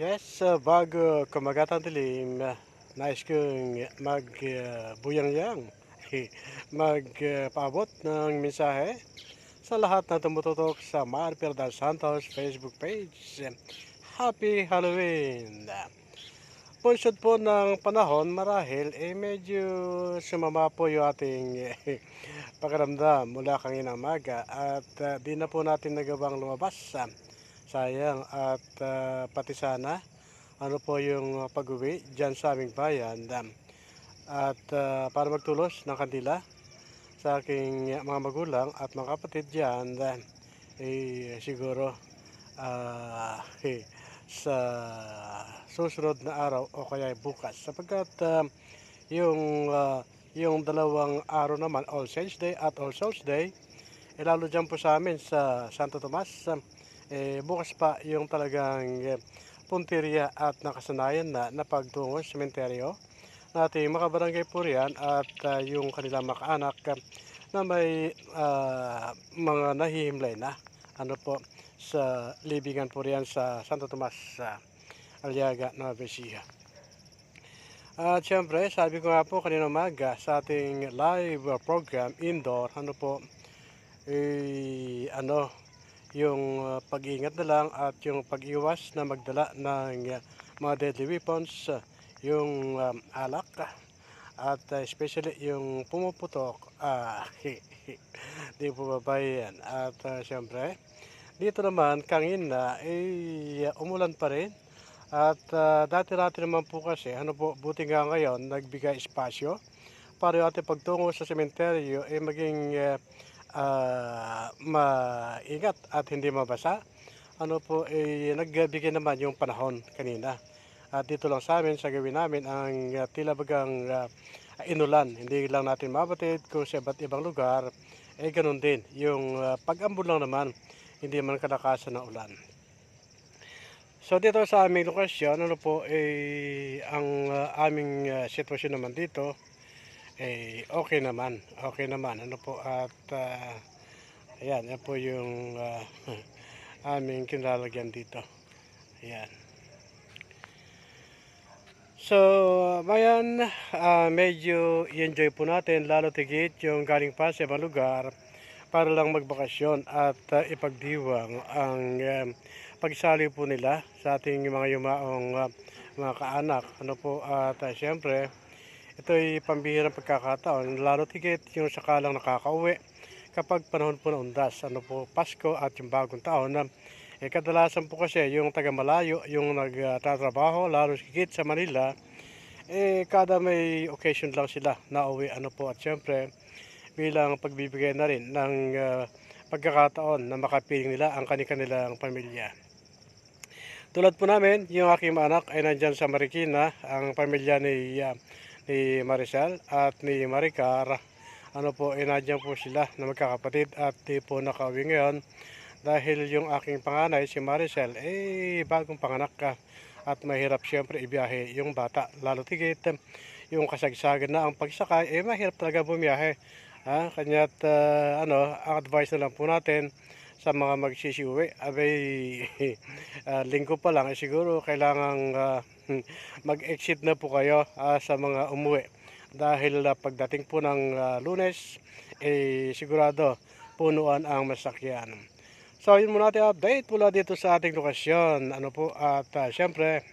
Yes, uh, bago kumagatang dilim, uh, nais kong mag-buyang-yang, magpaabot ng mensahe sa lahat na tumututok sa Mar Pierdal Santos Facebook page. Happy Halloween! Punsod po ng panahon, marahil, eh medyo sumama po yung ating pakiramdam mula kanina maga at uh, di na po natin nagawang lumabas. ah. Sayang. At uh, pati sana ano po yung pag-uwi dyan sa aming bayan at uh, para magtulos ng kandila sa aking mga magulang at mga kapatid dyan uh, eh, siguro ah, eh, sa susunod na araw o kaya bukas. Sapagkat uh, yung uh, yung dalawang araw naman All Saints Day at All Souls Day eh, lalo dyan po sa amin sa Santo Tomas um, eh, bukas pa yung talagang eh, punteriya at nakasanayan na na pagtungo sa sementeryo na ating mga barangay po riyan at ah, yung kanilang mga kaanak ah, na may ah, mga nahihimlay na. Ano po? Sa libingan po riyan sa Santo Tomas sa Aliaga, Nueva Ecija. At syempre, sabi ko nga po kanina umaga sa ating live program indoor, ano po, eh, ano, yung uh, pag-iingat na lang at yung pag-iwas na magdala ng uh, mga deadly weapons, uh, yung um, alak, uh, at uh, especially yung pumuputok, ah, di po babay yan. At uh, syempre, dito naman, kangina, eh, umulan pa rin. At uh, dati-dati naman po kasi, ano po, buti nga ngayon, nagbigay espasyo para yung ating pagtungo sa sementeryo ay maging uh, ah, maingat at hindi mabasa. Ano po, eh, nagbigay naman yung panahon kanina. At dito lang sa amin, sa gawin namin, ang uh, tila bagang uh, inulan. Hindi lang natin mabatid kung sa iba't ibang lugar, eh ganun din. Yung uh, pag-ambon lang naman, hindi man kalakasan ng ulan. So dito sa aming lokasyon, ano po, eh, ang uh, aming uh, sitwasyon naman dito, eh, okay naman. Okay naman. Ano po, at uh, ayan, yan po yung uh, aming kinalalagyan dito. Ayan. So, mayan, ah, medyo i-enjoy po natin, lalo tigit yung galing pa sa ibang lugar para lang magbakasyon at ah, ipagdiwang ang um, pagsali po nila sa ating mga yumaong ah, mga kaanak. Ano po, at ah, syempre, ito ay pambihirang pagkakataon, lalo tigit yung sakalang nakakauwi kapag panahon po na undas. Ano po, Pasko at yung bagong taon na eh, kadalasan po kasi yung taga malayo, yung nagtatrabaho, lalo higit sa Manila, eh kada may occasion lang sila na uwi. Ano po, at syempre, bilang pagbibigay na rin ng ah, pagkakataon na makapiling nila ang kanilang pamilya. Tulad po namin, yung aking anak ay nandyan sa Marikina, ang pamilya ni, ah, ni Maricel at ni Maricar. Ano po, ay nandyan po sila na magkakapatid at di po nakauwi ngayon dahil yung aking panganay, si Maricel, eh bagong panganak ka at mahirap siyempre ibiyahe yung bata. Lalo tigit, yung kasagsagan na ang pagsakay, eh mahirap talaga bumiyahe. Ha? Kanya't ah, ano, ang advice na lang po natin sa mga magsisiuwi, abay ah, linggo pa lang, eh, siguro kailangang ah, mag-exit na po kayo ah, sa mga umuwi. Dahil ah, pagdating po ng ah, lunes, eh sigurado punuan ang masakyan. So, yun muna ating update mula dito sa ating lokasyon. Ano po, at uh, syempre,